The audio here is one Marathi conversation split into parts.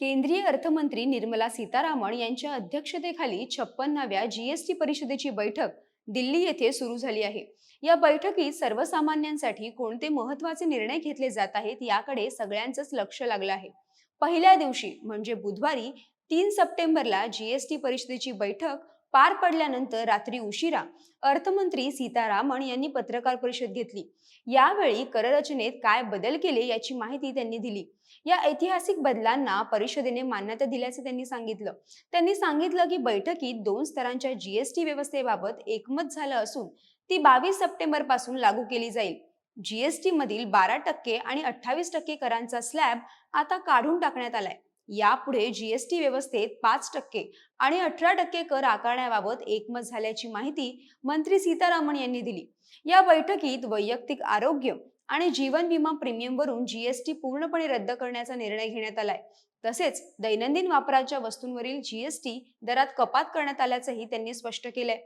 केंद्रीय अर्थमंत्री निर्मला सीतारामन यांच्या अध्यक्षतेखाली छप्पन्नाव्या जीएसटी परिषदेची बैठक दिल्ली येथे सुरू झाली आहे. या बैठकीत सर्वसामान्यांसाठी कोणते महत्त्वाचे निर्णय घेतले जात आहेत याकडे सगळ्यांचंच लक्ष लागलं आहे. पहिल्या दिवशी म्हणजे बुधवारी तीन सप्टेंबरला जीएसटी परिषदेची बैठक पार पडल्यानंतर रात्री उशिरा अर्थमंत्री सीतारामन यांनी पत्रकार परिषद घेतली. यावेळी कररचनेत काय बदल केले याची माहिती त्यांनी दिली. या ऐतिहासिक बदलांना परिषदेने मान्यता दिल्याचे त्यांनी सांगितलं. त्यांनी सांगितलं की बैठकीत दोन स्तरांच्या जीएसटी व्यवस्थेबाबत एकमत झालं असून ती बावीस सप्टेंबरपासून लागू केली जाईल. जीएसटी मधील बारा टक्के आणि अठ्ठावीस टक्के करांचा स्लॅब आता काढून टाकण्यात आलाय. यापुढे जीएसटी व्यवस्थेत पाच टक्के आणि अठरा टक्के कर आकारण्याबाबत एकमत झाल्याची माहिती मंत्री सीतारामन यांनी दिली. या बैठकीत वैयक्तिक आरोग्य आणि जीवन विमा प्रीमियमवरून जीएसटी पूर्णपणे रद्द करण्याचा निर्णय घेण्यात आलाय. तसेच दैनंदिन वापराच्या वस्तूंवरील जीएसटी दरात कपात करण्यात आल्याचंही त्यांनी स्पष्ट केलंय.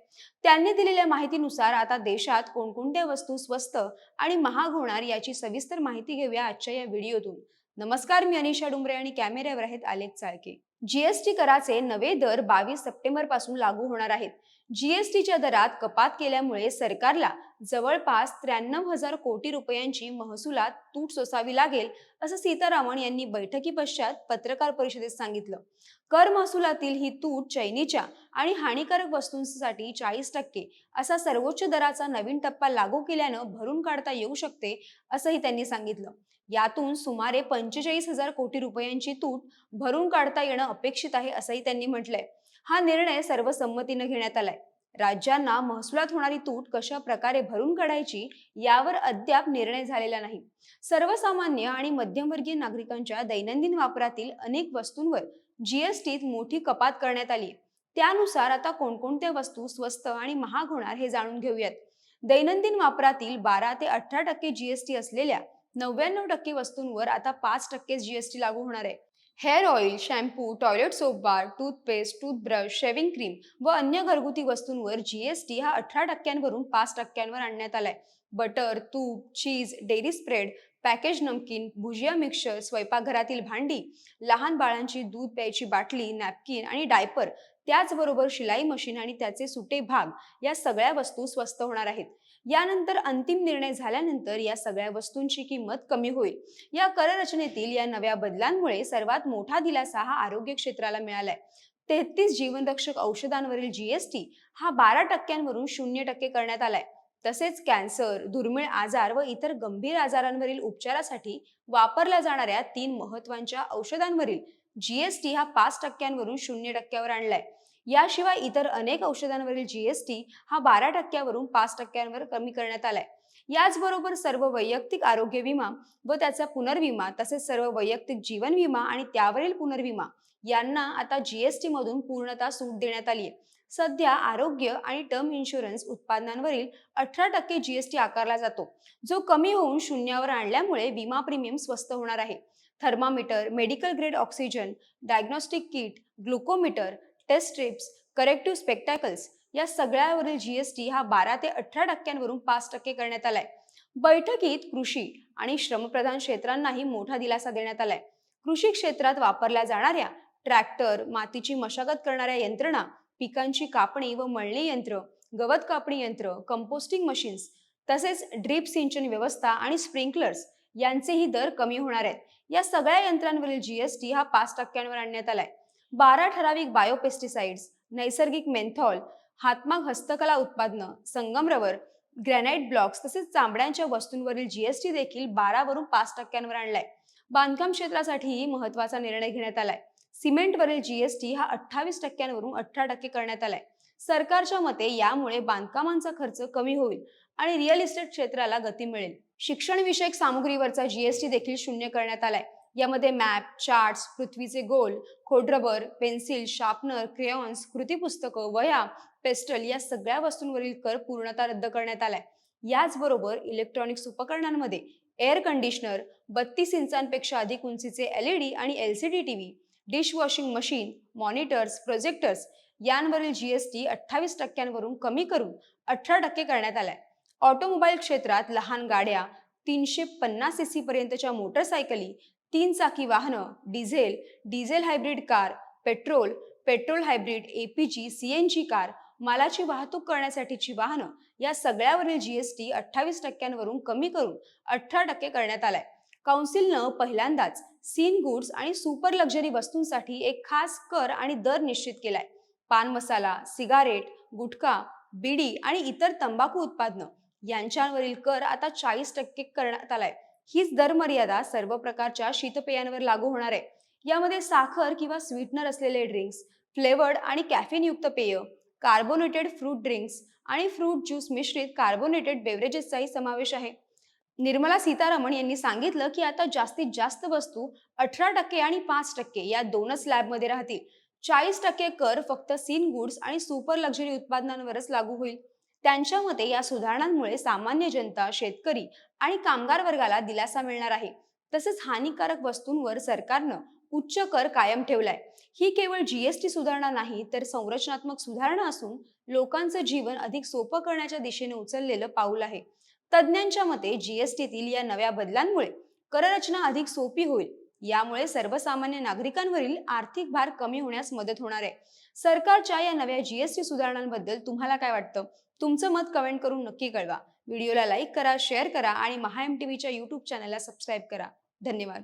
त्यांनी दिलेल्या माहितीनुसार आता देशात कोणकोणत्या वस्तू स्वस्त आणि महाग होणार याची सविस्तर माहिती घेऊया आजच्या या व्हिडिओतून. नमस्कार मी अनिशा डुंबरे आणि कॅमेऱ्यावर आहेत आलेख चाळके. जीएसटी कराचे नवे दर बावीस सप्टेंबरपासून लागू होणार आहेत. जीएसटीच्या दरात कपात केल्यामुळे सरकारला जवळपास त्र्याण्णव हजार कोटी रुपयांची महसुलात तूट सोसावी लागेल असं सीतारामन यांनी बैठकी पश्चात पत्रकार परिषदेत सांगितलं. कर महसुलातील ही तूट चैनीच्या आणि हानिकारक वस्तूंसाठी चाळीस टक्के असा सर्वोच्च दराचा नवीन टप्पा लागू केल्यानं भरून काढता येऊ शकते असंही त्यांनी सांगितलं. यातून सुमारे पंचेचाळीस हजार कोटी रुपयांची तूट भरून काढता येणं अपेक्षित आहे असंही त्यांनी म्हटलंय. हा निर्णय सर्वसंमतीनं घेण्यात आलाय. राज्यांना महसुलात होणारी तूट कशा प्रकारे भरून काढायची यावर अद्याप निर्णय झालेला नाही. सर्वसामान्य आणि मध्यमवर्गीय नागरिकांच्या दैनंदिन वापरातील अनेक वस्तूंवर जीएसटीत मोठी कपात करण्यात आली त्यानुसार आता कोणकोणत्या वस्तू स्वस्त आणि महाग होणार हे जाणून घेऊयात. दैनंदिन वापरातील बारा ते अठरा टक्के जीएसटी असलेल्या नव्याण्णव टक्के वस्तूंवर आता पाच टक्के जीएसटी लागू होणार आहे. Hair oil shampoo toilet soap bar toothpaste toothbrush shaving cream व अन्य घरगुती वस्तूंवर जीएसटी हा अठरा टक्क्यांवरून पाच टक्क्यांवर आणण्यात आलाय. बटर तूप चीज डेअरी स्प्रेड पॅकेज नमकीन भुजिया मिक्सर स्वयंपाकघरातील भांडी लहान बाळांची दूध प्यायची बाटली नॅपकिन आणि डायपर त्याचबरोबर शिलाई मशीन आणि त्याचे सुटे भाग या सगळ्या वस्तू स्वस्त होणार आहेत. यानंतर अंतिम निर्णय झाल्यानंतर या सगळ्या वस्तूंची किंमत कमी होईल. या कररचनेतील या नव्या बदलांमुळे सर्वात मोठा दिलासा हा आरोग्य क्षेत्राला मिळालाय. तेहतीस जीवनरक्षक औषधांवरील जीएसटी हा बारा टक्क्यांवरून शून्य टक्के करण्यात आलाय. तसेच कॅन्सर दुर्मिळ आजार व इतर गंभीर आजारांवरील उपचारासाठी वापरल्या जाणाऱ्या तीन महत्वांच्या औषधांवरील जीएसटी हा पाच टक्क्यांवरून शून्य टक्क्यावर आणलाय. याशिवाय इतर अनेक औषधांवरील जीएसटी हा बारा टक्क्यावरून पाच टक्क्यांवर कमी करण्यात आलाय. याचबरोबर सर्व वैयक्तिक आरोग्य विमा व त्याचा पुनर्विमा तसेच सर्व वैयक्तिक जीवन विमा आणि त्यावरील पुनर्विमा यांना आता जीएसटी मधून पूर्णतः सूट देण्यात आली आहे सध्या आरोग्य आणि टर्म इन्शुरन्स उत्पादनांवरील अठरा टक्के जीएसटी आकारला जातो. जो कमी होऊन शून्यावर आणल्यामुळे विमा प्रीमियम स्वस्त होणार आहे. Thermometer medical grade oxygen diagnostic kit glucometer test strips corrective spectacles या सगळ्यावरील जीएसटी हा बारा ते अठरा टक्क्यांवरून पाच टक्के करण्यात आलाय. बैठकीत कृषी आणि श्रमप्रधान क्षेत्रांनाही मोठा दिलासा देण्यात आलाय. कृषी क्षेत्रात वापरल्या जाणाऱ्या ट्रॅक्टर मातीची मशागत करणाऱ्या यंत्रणा पिकांची कापणी व मळणी यंत्र गवत कापणी यंत्र कंपोस्टिंग मशीन्स तसेच ड्रीप सिंचन व्यवस्था आणि स्प्रिंकलर्स यांचेही दर कमी होणार आहेत. या सगळ्या यंत्रांवरील जीएसटी हा पाच टक्क्यांवर आणण्यात आलाय. बारा ठराविक बायोपेस्टिसाइड्स नैसर्गिक मेंथॉल हातमाग हस्तकला उत्पादनं संगम रबर ग्रॅनाइट ब्लॉक्स तसेच चांबड्यांच्या वस्तूंवरील जीएसटी देखील बारावरून पाच टक्क्यांवर आणलाय. बांधकाम क्षेत्रासाठीही महत्त्वाचा निर्णय घेण्यात आलाय. सिमेंटवरील जीएसटी हा अठ्ठावीस टक्क्यांवरून अठरा टक्के करण्यात आलाय. सरकारच्या मते यामुळे बांधकामांचा खर्च कमी होईल आणि रिअल इस्टेट क्षेत्राला गती मिळेल. शिक्षण विषयक सामुग्रीवरचा जीएसटी देखील शून्य करण्यात आलाय. यामध्ये मॅप चार्ट्स पृथ्वीचे गोल खोडरबर पेन्सिल शार्पनर क्रेयॉन्स कृती पुस्तकं वह्या पेस्टल या सगळ्या वस्तूंवरील कर पूर्णतः रद्द करण्यात आलाय. याचबरोबर इलेक्ट्रॉनिक्स उपकरणांमध्ये एअर कंडिशनर बत्तीस इंचांपेक्षा अधिक उंचीचे एलईडी आणि LCD TV dish washing machine monitors projectors यांवरील GST अठ्ठावीस टक्क्यांवरून कमी करून अठरा टक्के करण्यात आलाय. ऑटोमोबाईल क्षेत्रात लहान गाड्या तीनशे पन्नास एसी पर्यंतच्या मोटरसायकली तीन चाकी वाहनं diesel diesel hybrid car petrol petrol hybrid LPG CNG car मालाची वाहतूक करण्यासाठीची वाहनं या सगळ्यावरील जीएसटी अठ्ठावीस टक्क्यांवरून कमी करून अठरा टक्के करण्यात आलाय. काउन्सिलनं पहिल्यांदाच सीन गुड्स आणि सुपर लक्झरी वस्तूंसाठी एक खास कर आणि दर निश्चित केलाय. पान मसाला सिगारेट गुटखा बिडी आणि इतर तंबाखू उत्पादनं यांच्यावरील कर आता चाळीस टक्के करण्यात आलाय. हीच दर मर्यादा सर्व प्रकारच्या शीतपेयांवर लागू होणार आहे. यामध्ये साखर किंवा स्वीटनर असलेले ड्रिंक्स फ्लेवर्ड आणि कॅफिनयुक्त पेय कार्बोनेटेड फ्रूट ड्रिंक्स आणि फ्रूट ज्यूस मिश्रित कार्बोनेटेड बेवरेजेसचाही समावेश आहे. निर्मला सीतारामन यांनी सांगितलं की आता जास्तीत जास्त वस्तू अठरा टक्के आणि पाच टक्के या दोनच स्लॅबमध्ये राहतील. चाळीस टक्के कर फक्त सीन गुड्स आणि सुपर लक्झरी उत्पादनांवरच लागू होईल. त्यांच्या मते या सुधारणांमुळे सामान्य जनता शेतकरी आणि कामगार वर्गाला दिलासा मिळणार आहे. तसेच हानिकारक वस्तूंवर सरकारनं उच्च कर कायम ठेवलाय. ही केवळ जीएसटी सुधारणा नाही तर संरचनात्मक सुधारणा असून लोकांचं जीवन अधिक सोपं करण्याच्या दिशेने उचललेलं पाऊल आहे. तज्ज्ञांच्या मते जीएसटीतील या नव्या बदलांमुळे कररचना अधिक सोपी होईल. यामुळे सर्वसामान्य नागरिकांवरील आर्थिक भार कमी होण्यास मदत होणार आहे. सरकारच्या या नव्या जीएसटी सुधारणांबद्दल तुम्हाला काय वाटतं? तुमचं मत कमेंट करून नक्की कळवा. व्हिडिओला लाईक करा शेअर करा आणि महाएम टीव्हीच्या युट्यूब चॅनलला सबस्क्राईब करा. धन्यवाद.